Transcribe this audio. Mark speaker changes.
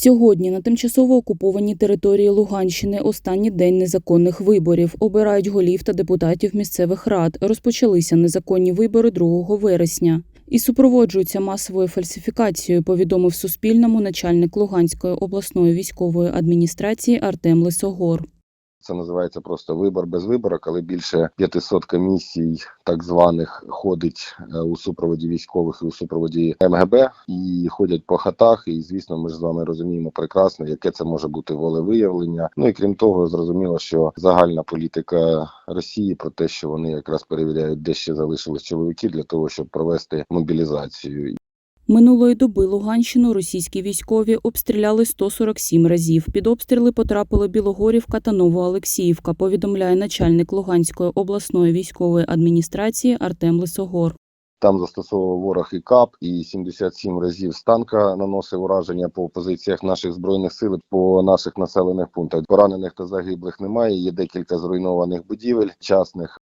Speaker 1: Сьогодні на тимчасово окупованій території Луганщини останній день незаконних виборів. Обирають голів та депутатів місцевих рад. Розпочалися незаконні вибори 2 вересня. І супроводжуються масовою фальсифікацією, повідомив Суспільному начальник Луганської обласної військової адміністрації Артем Лисогор.
Speaker 2: Це називається просто вибор без вибору, коли більше 500 комісій, так званих, ходить е, у супроводі військових і у супроводі МГБ і ходять по хатах. І звісно, ми ж з вами розуміємо прекрасно, яке це може бути волевиявлення. Ну і крім того, зрозуміло, що загальна політика Росії про те, що вони якраз перевіряють, де ще залишились чоловіки для того, щоб провести мобілізацію.
Speaker 1: Минулої доби Луганщину російські військові обстріляли 147 разів. Під обстріли потрапили Білогорівка та Новоолексіївка, повідомляє начальник Луганської обласної військової адміністрації Артем Лисогор.
Speaker 2: Там застосовував ворог і КАП, і 77 разів з танка наносив ураження по позиціях наших збройних сил по наших населених пунктах. Поранених та загиблих немає. Є декілька зруйнованих будівель частних.